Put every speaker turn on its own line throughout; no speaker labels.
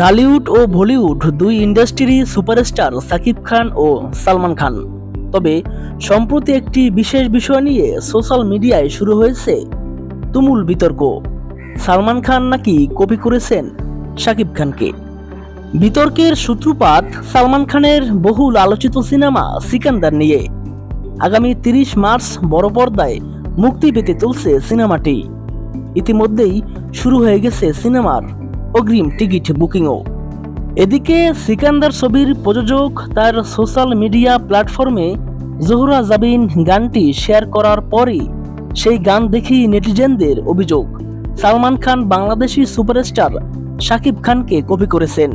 ঢালিউড ও বলিউড দুই industry superstar Shakib Khan ও সালমান খান। তবে সম্প্রতি একটি বিশেষ বিষয় নিয়ে সোশ্যাল মিডিয়ায় শুরু হয়েছে তুমুল বিতর্ক। সালমান খান নাকি কপি করেছেন সাকিব খানকে? বিতর্কের সূত্রপাত সালমান খানের বহুল আলোচিত সিনেমা সিকান্দার নিয়ে। আগামী তিরিশ মার্চ বড় পর্দায় মুক্তি পেতে চলছে সিনেমাটি। ইতিমধ্যেই শুরু হয়ে গেছে সিনেমার অগ্রিম টিকিট বুকিংও। এদিকে সিকান্দার ছবির প্রযোজক তার সোশ্যাল মিডিয়া প্ল্যাটফর্মে জোহরা জাবিন গানটি শেয়ার করার পরই সেই গান দেখেই নেটিজেনদের অভিযোগ, সালমান খান বাংলাদেশি সুপারস্টার শাকিব খানকে কপি করেছেন।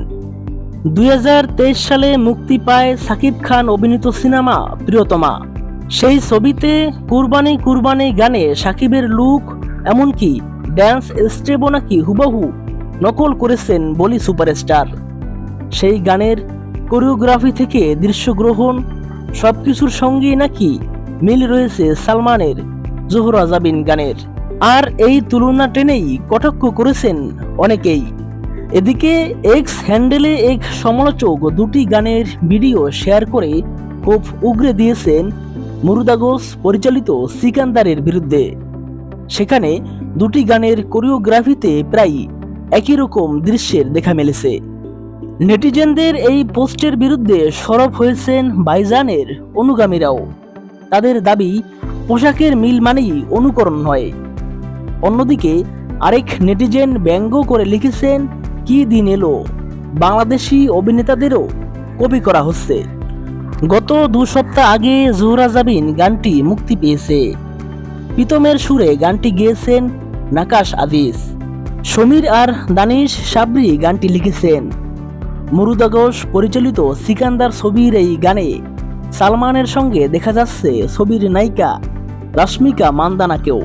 দুই হাজার তেইশ সালে মুক্তি পায় সাকিব খান অভিনীত সিনেমা প্রিয়তমা। সেই ছবিতে কুরবানি কুরবানি গানে সাকিবের লুক, এমনকি ড্যান্স স্টেপও নাকি হুবহু নকল করেছেন বলি সুপারস্টার। সেই গানের কোরিওগ্রাফি থেকে দৃশ্যগ্রহণ সবকিছুর সঙ্গেই নাকি মিল রয়েছে সালমানের জোহরা জাবিন গানের। আর এই তুলনা টেনেই কটাক্ষ করেছেন অনেকেই। এদিকে এক্স হ্যান্ডেলে এক সমালোচক দুটি গানের ভিডিও শেয়ার করে খুব উগরে দিয়েছেন মুরুদাগোস পরিচালিত সিকান্দারের বিরুদ্ধে। সেখানে দুটি গানের কোরিওগ্রাফিতে প্রায় একই রকম দৃশ্যের দেখা মেলেছে। নেটিজেনদের এই পোস্টের বিরুদ্ধে সরব হয়েছেন বাইজানের অনুগামীরাও। তাদের দাবি, পোশাকের মিল মানেই অনুকরণ নয় অন্যদিকে, আরেক নেটিজেন ব্যঙ্গ করে লিখেছেন, কি দিন এলো? বাংলাদেশি অভিনেতাদেরও কপি করা হচ্ছে। গত দু সপ্তাহ আগে জোহরা জাবিন গানটি মুক্তি পেয়েছে। প্রীতমের সুরে গানটি গেয়েছেন নাকাশ আদিস সমীর আর দানিশ সাবরি গানটি লিখেছেন। মুরুদাগোস পরিচালিত সিকান্দার ছবির এই গানে সালমানের সঙ্গে দেখা যাচ্ছে ছবির নায়িকা রশ্মিকা মান্দানাকেও।